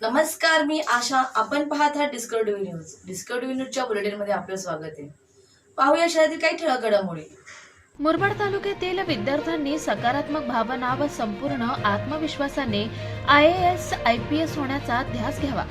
नमस्कार मी आशा. आपण पाहत आहात डिस्कवरी न्यूज डिस्कवरी न्यूजच्या बुलेटिनमध्ये आपलं स्वागत आहे. पाहूया शहरातील काही ठळक घडामोडी. मुरबाड तालुक्यातील विद्यार्थ्यांनी सकारात्मक भावना व संपूर्ण आत्मविश्वासाने I A S I P S होण्याचा ध्यास घ्यावा.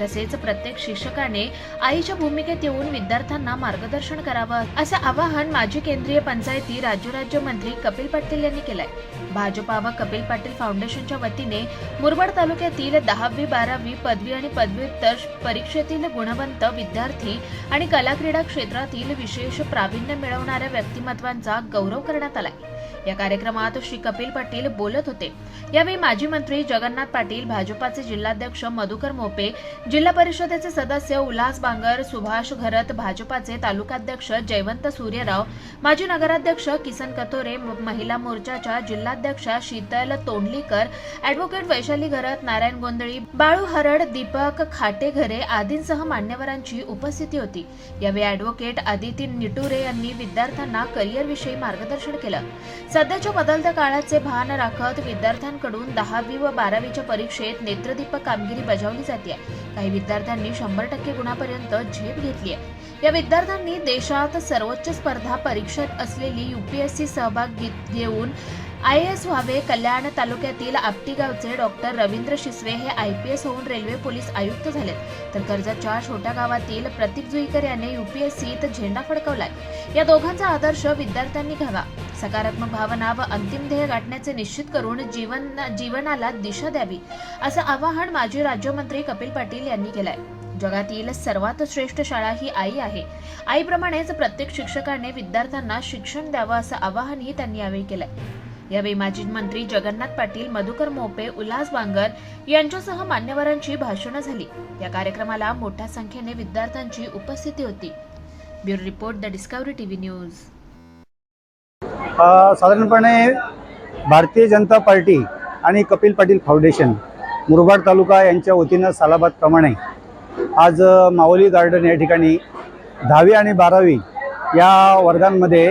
तसेच प्रत्येक शिक्षकाने आईच्या भूमिकेत येऊन विद्यार्थ्यांना मार्गदर्शन करावं असं आवाहन माजी केंद्रीय पंचायती राज्यराज्य मंत्री कपिल पाटील यांनी केलंय. भाजपा व कपिल पाटील फाउंडेशनच्या वतीने मुरबाड तालुक्यातील दहावी बारावी पदवी आणि पदव्युत्तर परीक्षेतील गुणवंत विद्यार्थी आणि कला क्रीडा क्षेत्रातील विशेष प्रावीण्य मिळवणाऱ्या व्यक्तिमत्वांचा गौरव करण्यात आलाय. या कार्यक्रमात श्री कपिल पाटील बोलत होते. यावेळी माजी मंत्री जगन्नाथ पाटील भाजपाचे जिल्हाध्यक्ष मधुकर मोपे जिल्हा परिषदेचे सदस्य उल्हास बांगर सुभाष घरत भाजपाचे तालुकाध्यक्ष जयवंत सूर्यराव माजी नगराध्यक्ष किसन कतोरे महिला मोर्चाच्या जिल्हाध्यक्षा शीतल तोंडलीकर अॅडव्होकेट वैशाली घरत नारायण गोंधळी बाळू हरड दीपक खाटेघरे आदींसह मान्यवरांची उपस्थिती होती. यावेळी अॅडव्होकेट आदिती निटुरे यांनी विद्यार्थ्यांना करिअरविषयी मार्गदर्शन केलं. सध्याच्या बदलत्या काळाचे भान राखत विद्यार्थ्यांकडून दहावी व बारावीच्या परीक्षेत नेत्रदीपक कामगिरी बजावली जाते काही विद्यार्थ्यांनी शंभर टक्के गुणापर्यंत झेप घेतली आहे या विद्यार्थ्यांनी देशात सर्वोच्च स्पर्धा परीक्षेत असलेली युपीएससी सहभाग घे- घेऊन आय एस व्हावे कल्याण तालुक्यातील आपटीगावचे डॉक्टर रवींद्र शिसवे हे आय पी एस होऊन रेल्वे पोलीस आयुक्त झालेत. तर कर्जतच्या छोट्या गावातील प्रतीक जुईकर याने युपीएससीत झेंडा फडकवलाय. या दोघांचा आदर्श विद्यार्थ्यांनी घ्यावा. सकारात्मक भावना व अंतिम ध्येय गाठण्याचे निश्चित करून जीवन जीवनाला दिशा द्यावी असं आवाहन माजी राज्यमंत्री कपिल पाटील यांनी केलंय. जगातील सर्वात श्रेष्ठ शाळा ही आई आहे. आईप्रमाणेच प्रत्येक शिक्षकाने विद्यार्थ्यांना शिक्षण द्यावं असं आवाहनही त्यांनी यावेळी केलंय. यावेळी माजी मंत्री जगन्नाथ पाटील मधुकर मोपे उल्हास बांगर यांच्यासह मान्यवरांची भाषणं झाली. या कार्यक्रमाला मोठ्या संख्येने विद्यार्थ्यांची उपस्थिती होती. Bureau report the Discovery TV news. साधारणपणे भारतीय जनता पार्टी आणि कपिल पाटील फाउंडेशन मुरबाड तालुका यांच्या वतीनं सालाबादप्रमाणे आज माऊली गार्डन या ठिकाणी दहावी आणि बारावी या वर्गांमध्ये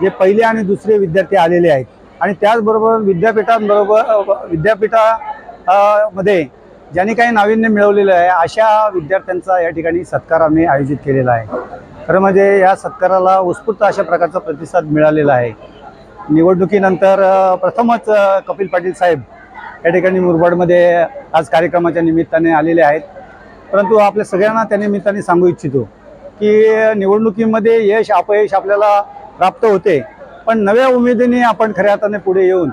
जे पहिले आणि दुसरे विद्यार्थी आलेले आहेत आणि त्याचबरोबर विद्यापीठांबरोबर विद्यापीठा मध्ये ज्यांनी काही नाविन्य मिळवलेलं आहे अशा विद्यार्थ्यांचा या ठिकाणी सत्कार आम्ही आयोजित केलेला आहे. खरं म्हणजे या सत्काराला उत्स्फूर्त अशा प्रकारचा प्रतिसाद मिळालेला आहे. निवडणुकीनंतर प्रथमच कपिल पाटील साहेब या ठिकाणी मुरबाडमध्ये आज कार्यक्रमाच्या निमित्ताने आलेले आहेत. परंतु आपल्या सगळ्यांना त्या निमित्ताने सांगू इच्छितो की निवडणुकीमध्ये यश अपयश आपल्याला प्राप्त होते. पण नव्या उमेदीने आपण खऱ्या अर्थाने पुढे येऊन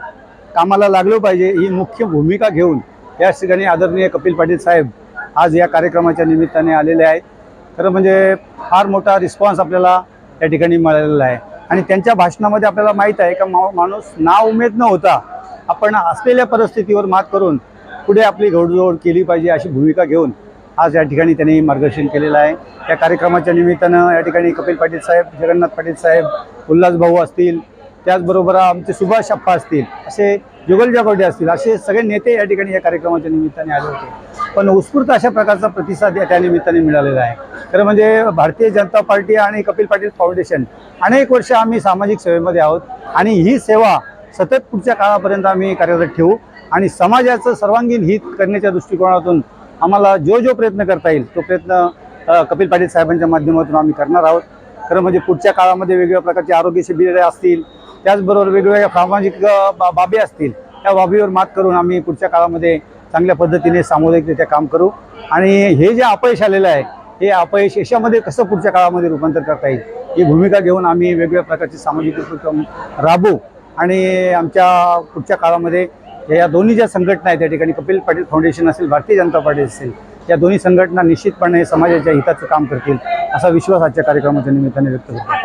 कामाला लागलो पाहिजे ही मुख्य भूमिका घेऊन या ठिकाणी आदरणीय कपिल पाटील साहेब आज या कार्यक्रमाच्या निमित्ताने आलेले आहेत. खरं म्हणजे फार मोठा रिस्पॉन्स आपल्याला या ठिकाणी मिळालेला आहे. आणि त्यांच्या भाषणामध्ये आपल्याला माहीत आहे का मा माणूस ना उमेद न होता आपण असलेल्या परिस्थितीवर मात करून पुढे आपली घोडजोड केली पाहिजे अशी भूमिका घेऊन आज या ठिकाणी त्यांनी मार्गदर्शन केलेलं आहे. या कार्यक्रमाच्या निमित्तानं या ठिकाणी कपिल पाटील साहेब जगन्नाथ पाटील साहेब उल्हास भाऊ असतील त्याचबरोबर आमचे सुभाष अप्पा असतील असे जुगल जागोडे असतील असे सगळे नेते या ठिकाणी या कार्यक्रमाच्या निमित्ताने आले होते. पण उत्स्फूर्त अशा प्रकारचा प्रतिसाद या त्या निमित्ताने मिळालेला आहे. खरं म्हणजे भारतीय जनता पार्टी आणि कपिल पाटील फाउंडेशन अनेक वर्ष आम्ही सामाजिक सेवेमध्ये आहोत आणि ही सेवा सतत पुढच्या काळापर्यंत आम्ही कार्यरत ठेवू आणि समाजाचं सर्वांगीण हित करण्याच्या दृष्टिकोनातून आम्हाला जो जो प्रयत्न करता येईल तो प्रयत्न कपिल पाटील साहेबांच्या माध्यमातून आम्ही करणार आहोत. खरं म्हणजे पुढच्या काळामध्ये वेगवेगळ्या प्रकारचे आरोग्य शिबिरे असतील त्याचबरोबर वेगवेगळ्या सामाजिक बा- बाबी असतील त्या बाबीवर मात करून आम्ही पुढच्या काळामध्ये चांगल्या पद्धतीने सामुदायिकरित्या काम करू. आणि हे जे अपयश आलेलं आहे हे अपयश यशामध्ये कसं पुढच्या काळामध्ये रूपांतर करता येईल ही भूमिका घेऊन आम्ही वेगवेगळ्या प्रकारचे सामाजिक उपक्रम राबवू. आणि आमच्या पुढच्या काळामध्ये या दोन्ही ज्या संघटना आहेत त्या ठिकाणी कपिल पाटील फाउंडेशन असेल भारतीय जनता पार्टी असेल या दोन्ही संघटना निश्चितपणे समाजाच्या हिताचं काम करतील असा विश्वास आजच्या कार्यक्रमाच्या निमित्ताने व्यक्त होतो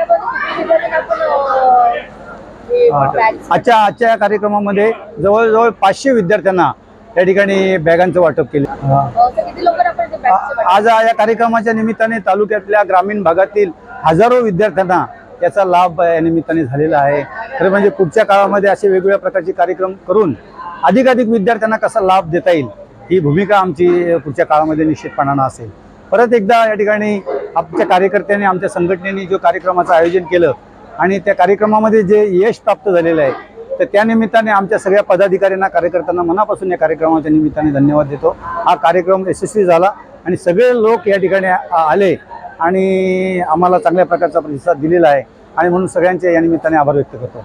आजच्या आजच्या या कार्यक्रमामध्ये जवळजवळ पाचशे विद्यार्थ्यांना या ठिकाणी बॅगांचं वाटप केले. आज या कार्यक्रमाच्या निमित्ताने तालुक्यातल्या ग्रामीण भागातील हजारो विद्यार्थ्यांना याचा लाभ या निमित्ताने झालेला आहे. खरं म्हणजे पुढच्या काळामध्ये असे वेगवेगळ्या प्रकारचे कार्यक्रम करून अधिकाधिक विद्यार्थ्यांना कसा लाभ देता येईल ही भूमिका आमची पुढच्या काळामध्ये निश्चितपणानं असेल. परत एकदा या ठिकाणी आमच्या कार्यकर्त्यांनी आमच्या संघटनेने जो कार्यक्रमाचं आयोजन केलं आणि त्या कार्यक्रमामध्ये जे यश प्राप्त झालेलं आहे तर त्या निमित्ताने आमच्या सगळ्या पदाधिकाऱ्यांना कार्यकर्त्यांना मनापासून या कार्यक्रमाच्या निमित्ताने धन्यवाद देतो. हा कार्यक्रम यशस्वी झाला आणि सगळे लोक या ठिकाणी आ- आले आणि आम्हाला चांगल्या प्रकारचा प्रतिसाद दिलेला आहे. आणि म्हणून सगळ्यांचे या निमित्ताने आभार व्यक्त करतो.